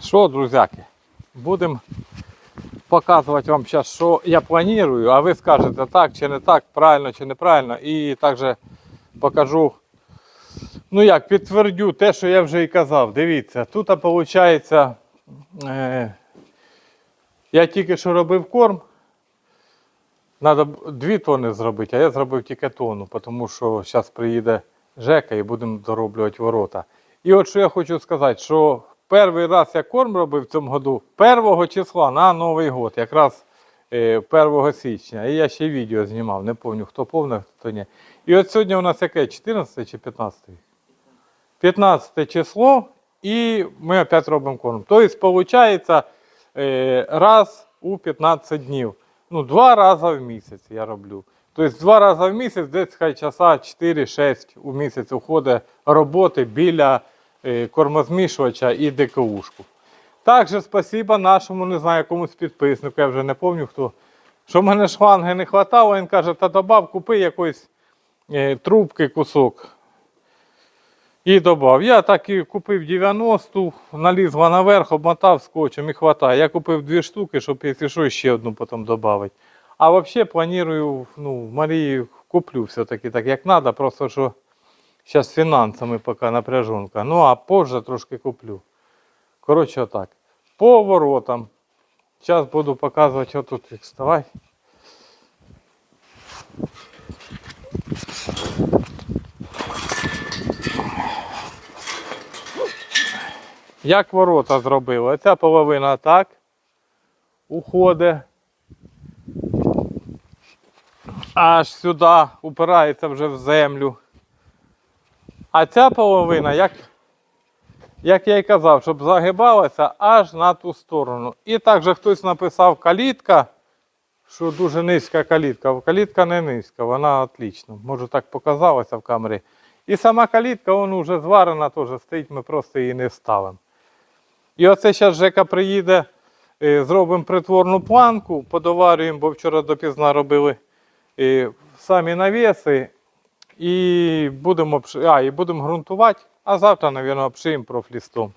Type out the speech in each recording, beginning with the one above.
Що, друзяки, будемо показувати вам зараз, що я планую, а ви скажете так чи не так, правильно чи неправильно. І також покажу, ну як, підтвердю те, що я вже і казав. Дивіться, тут виходить, е, я тільки що робив корм. Треба 2 тони зробити, а я зробив тільки тонну, тому що зараз приїде Жека і будемо дороблювати ворота. І от що я хочу сказати, що перший раз я корм робив в цьому году 1 числа на Новий год, якраз е, 1 січня. І я ще відео знімав, не пам'ятаю, хто повне, хто ні. І от сьогодні у нас яке? 14 чи 15? 15 число, і ми опять робимо корм. Тобто, виходить, е, раз у 15 днів. Ну, два рази в місяць я роблю. Тобто два рази в місяць, десь хай часа 4-6 у місяць уходить роботи біля е, кормозмішувача і ДКУшку. Також спасибо нашому, не знаю, якомусь підписнику, я вже не пам'ятаю хто. Що в мене шланги не вистачало, він каже, та добав, купи якоїсь е, трубки кусок. І додав. Я так і купив 90, налізла наверх, обмотав скотчем і хватає. Я купив дві штуки, щоб якщо що, ще одну потім додати. А взагалі планую, ну, Марії куплю все-таки так, як треба, просто що зараз з фінансами поки напряжунка. Ну, а позже трошки куплю. Коротше, отак. По воротам. Зараз буду показувати, отут їх вставай. Як ворота зробили? Оця половина так уходить. Аж сюди упирається вже в землю. А ця половина, як, як я й казав, щоб загибалася аж на ту сторону. І також хтось написав калітка, що дуже низька калітка. Калітка не низька, вона отлічна. Може так показалося в камері. І сама калітка, вона вже зварена, теж стоїть, ми просто її не ставимо. І оце зараз Жека приїде, е, зробимо притворну планку, подоварюємо, бо вчора допізна робили е, самі навіси. І будемо а, і будемо ґрунтувати, а завтра, мабуть, обшиємо профлістом.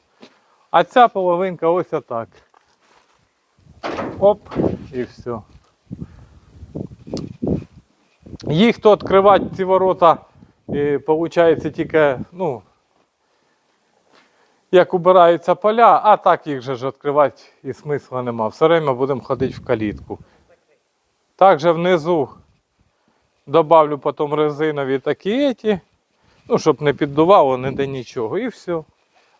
А ця половинка ось отак. Оп, і все. Їх то відкривати ці ворота, виходить, тільки, ну, як убираються поля, а так їх же ж відкривати і смисла нема. Все время будемо ходити в калітку. Також внизу добавлю потім резинові такі еті, ну, щоб не піддувало ніде нічого. І все.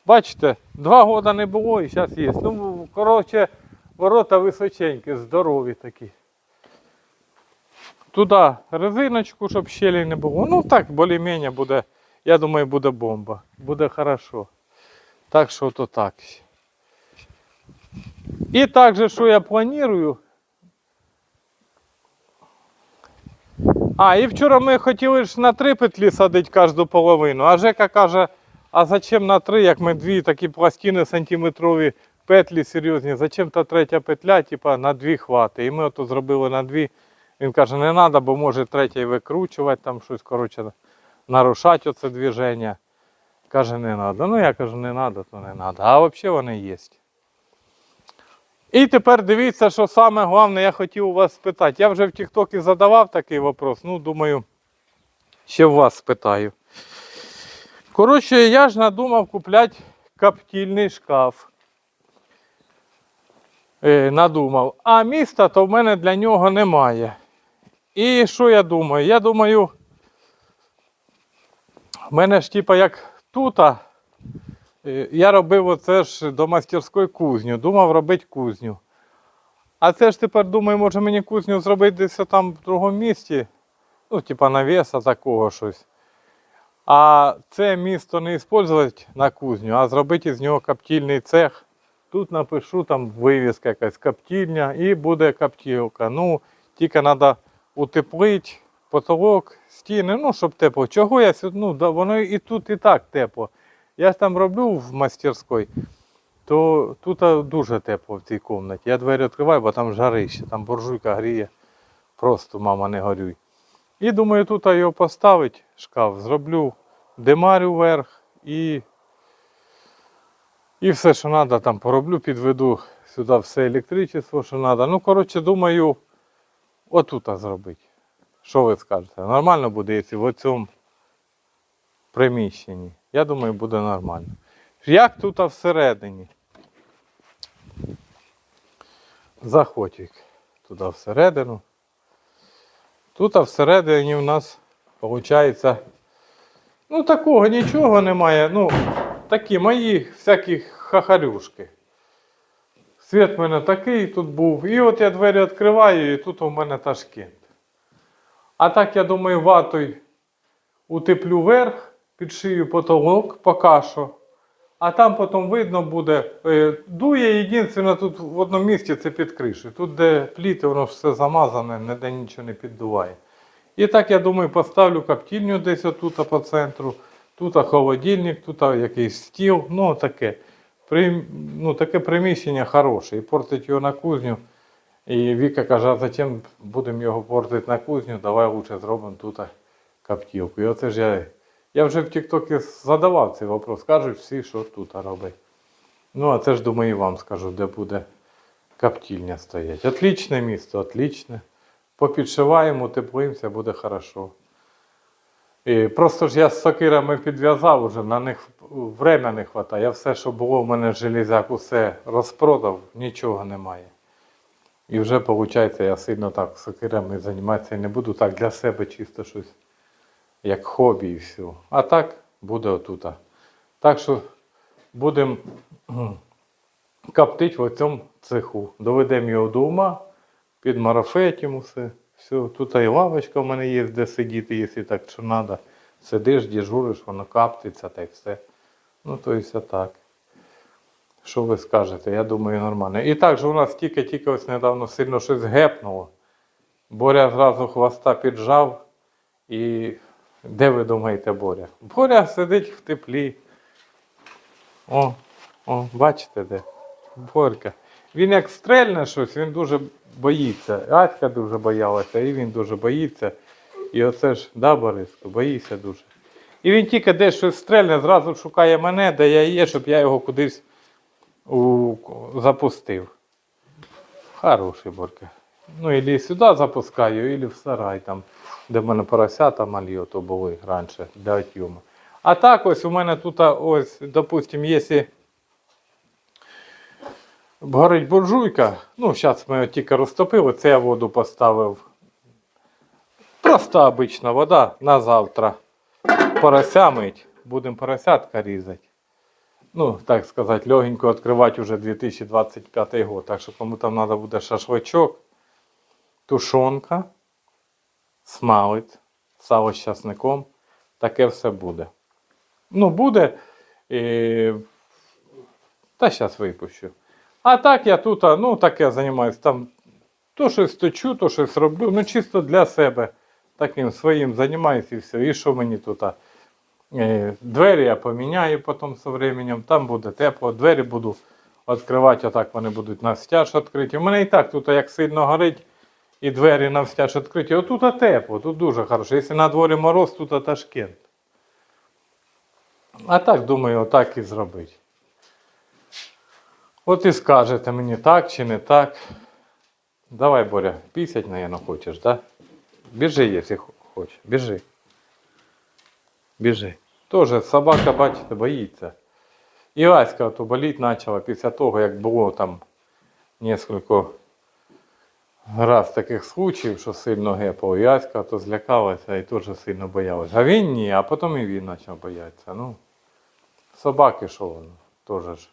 Бачите, два роки не було і зараз є. Ну, коротше, ворота височенькі, здорові такі. Туди резиночку, щоб щелей не було. Ну так, більш-менш буде, я думаю, буде бомба. Буде хорошо. Так що то так. І також, що я планую. А, і вчора ми хотіли ж на три петлі садити кожну половину. А Жека каже, а зачем на три, як ми дві такі пластини сантиметрові петлі серйозні, зачем та третя петля, типа на дві хвати. І ми ото зробили на дві. Він каже, не треба, бо може третя й викручувати, там щось, коротше, нарушати оце движення. Каже, не треба. Ну я кажу, не треба, то не треба. А взагалі вони є. І тепер дивіться, що саме головне, я хотів у вас спитати. Я вже в Тіктокі задавав такий вопрос, ну, думаю, ще в вас спитаю. Коротше, я ж надумав купляти коптільний шкаф. Е, надумав. А міста то в мене для нього немає. І що я думаю? Я думаю, в мене ж типа як тут. Е, Я робив оце ж до мастерської кузню, думав робити кузню. А це ж тепер думаю, може мені кузню зробити десь там в другому місті. Ну, типа навіса такого щось. А це місто не використовувати на кузню, а зробити з нього коптільний цех. Тут напишу там вивіска якась коптільня і буде коптілка. Ну, тільки треба утеплити потолок, стіни, ну, щоб тепло. Чого я сюди? Ну, воно і тут і так тепло. Я ж там роблю в мастерській, то тут дуже тепло в цій кімнаті. Я двері відкриваю, бо там жарище, там буржуйка гріє. Просто мама не горюй. І думаю, тут його поставити, шкаф, зроблю демарю вверх і І все, що треба, там пороблю, підведу сюди все електричество, що треба. Ну, коротше, думаю, отут зробити. Що ви скажете? Нормально буде, якщо в цьому приміщенні. Я думаю, буде нормально. Як тут всередині? Заходь туди всередину. Тут всередині у нас виходить, ну такого нічого немає. Ну, такі мої всякі хахарюшки. Світ в мене такий тут був. І от я двері відкриваю, і тут у мене ташкент. А так, я думаю, ватою утеплю верх, підшию потолок поки що. А там потім видно буде. е, Дує єдине тут в одному місці це під кришею. Тут, де пліти, воно все замазане, ніде нічого не піддуває. І так, я думаю, поставлю коптильню десь отут по центру. Тут холодильник, тут якийсь стіл, ну таке. При, ну, таке приміщення хороше. І портить його на кузню. І Віка каже, а зачем будемо його портити на кузню, давай лучше зробимо тут коптілку. І оце ж я, я вже в Тіктокі задавав цей вопрос. Кажуть всі, що тут робить. Ну, а це ж думаю, і вам скажу, де буде коптильня стоять. Отлічне місто, отлічне. Попідшиваємо, теплимося, буде хорошо. І просто ж я з сокирами підв'язав уже, на них время не вистачає. Я все, що було в мене железяк, усе розпродав, нічого немає. І вже, виходить, я сильно так сокирами займатися не буду, так для себе чисто щось, як хобі і все. А так буде отут. Так що будемо коптити в цьому цеху. Доведемо його до ума, підмарафетимо все. Все, тут і лавочка в мене є, де сидіти, якщо так що треба. Сидиш, дежуриш, воно каптиться та й все. Ну, то і все так. Що ви скажете? Я думаю, нормально. І так же у нас тільки-тільки ось недавно сильно щось гепнуло. Боря зразу хвоста піджав. І де ви думаєте, Боря? Боря сидить в теплі. О, о, бачите де? Борька. Він як стрельне щось, він дуже боїться. Аська дуже боялася, і він дуже боїться. І оце ж, да, Бориско, боїться дуже. І він тільки десь щось стрельне, зразу шукає мене, де я є, щоб я його кудись у... запустив. Хороший Борька. Ну, і сюди запускаю, і в сарай, там, де в мене поросята малі, ото були раніше для отюма. А так ось у мене тут, ось, допустим, якщо горить буржуйка, ну, зараз ми його тільки розтопили, це я воду поставив. Проста обична вода на завтра. Порося мить, будемо поросятка різати. Ну, так сказати, легенько відкривати вже 2025 год. Так що кому там треба буде шашличок, тушонка, смалець, сало з часником. Таке все буде. Ну, буде. І... Та зараз випущу. А так я тут, ну, таке займаюся там. То щось точу, то щось роблю. Ну, чисто для себе. Таким своїм займаюся і все. І що мені тут? е, Двері я поміняю потім з временем. Там буде тепло. Двері буду відкривати, отак вони будуть навстяж відкриті. У мене і так тут як сильно горить, і двері навстяж відкриті. Отут тепло, тут дуже хорошо. Якщо на дворі мороз, тут Ташкент. А так, думаю, отак і зробити. От і скажете мені так чи не так. Давай, Боря, пісять, наверное, хочеш, да? Біжи, якщо хочеш. Біжи. Біжи. Тоже собака, бачите, боїться. І Аська то боліть почала після того, як було там несколько раз таких случаїв, що сильно гепало. І Аська то злякалася і теж сильно боялася. А він ні, а потім і він почав боятися. Ну, собаки що воно, теж ж.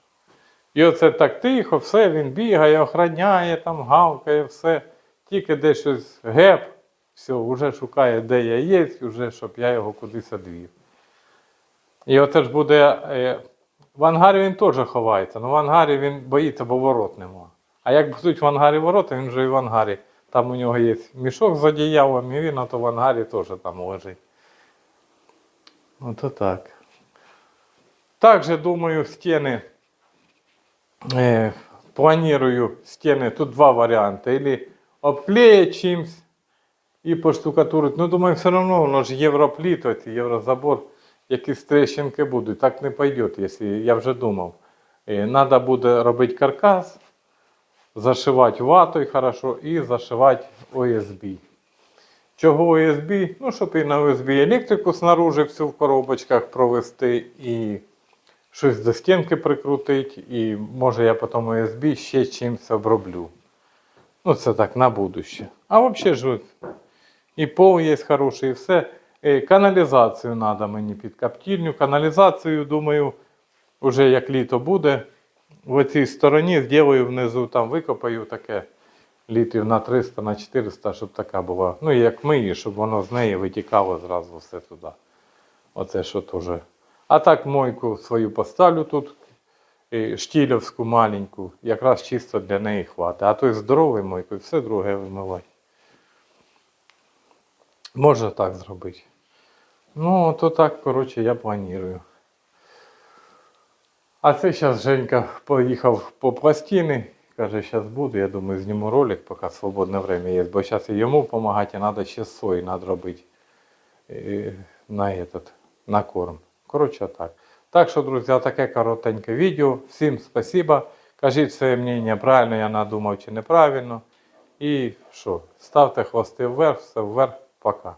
І оце так тихо, все, він бігає, охраняє, там гавкає, все. Тільки десь щось геп, все, вже шукає, де я є, вже, щоб я його кудись одвів. І оце ж буде. е, В ангарі він теж ховається, але в ангарі він боїться, бо ворот нема. А як будуть в ангарі ворота, він вже і в ангарі. Там у нього є мішок з одіялом, і він а то в ангарі теж там лежить. Ото так. Также думаю, стіни. Е, планирую стіни, тут два варіанти. Или обклеїть чимось і поштукатурить. Ну, думаю, все одно воно ж європліт, оці, єврозабор, якісь трещинки будуть. Так не пойде, якщо я вже думав. Треба буде робити каркас, зашивати ватою хорошо і зашивати ОСБ. Чого ОСБ? Ну, щоб і на ОСБ електрику снаружи всю в коробочках провести, і щось до стінки прикрутити, і може я потім ОСБ ще чимось оброблю. Ну, це так на будуще. А взагалі ж і пол є хороший, і все. Е, Каналізацію треба мені під коптільню. Каналізацію, думаю, вже як літо буде, в цій стороні зроблю внизу, там викопаю таке літрів на 300, на 400, щоб така була. Ну, як миї, щоб воно з неї витікало зразу все туди. Оце що теж. А так мойку свою поставлю тут, штілівську маленьку, якраз чисто для неї хватить. А той здоровий мойку, і все друге вимивати. Можна так зробити. Ну, то так, коротше, я планую. А це зараз Женька поїхав по пластини. Каже, зараз буду. Я думаю, зніму ролик, поки свободне время є. Бо зараз і йому допомагати, треба ще сої надробити е, на, этот, на корм. Коротше, так. Так що, друзі, таке коротеньке відео. Всім спасибо. Кажіть своє мнення, правильно я надумав чи неправильно. І що, ставте хвости вверх, все вверх, пока.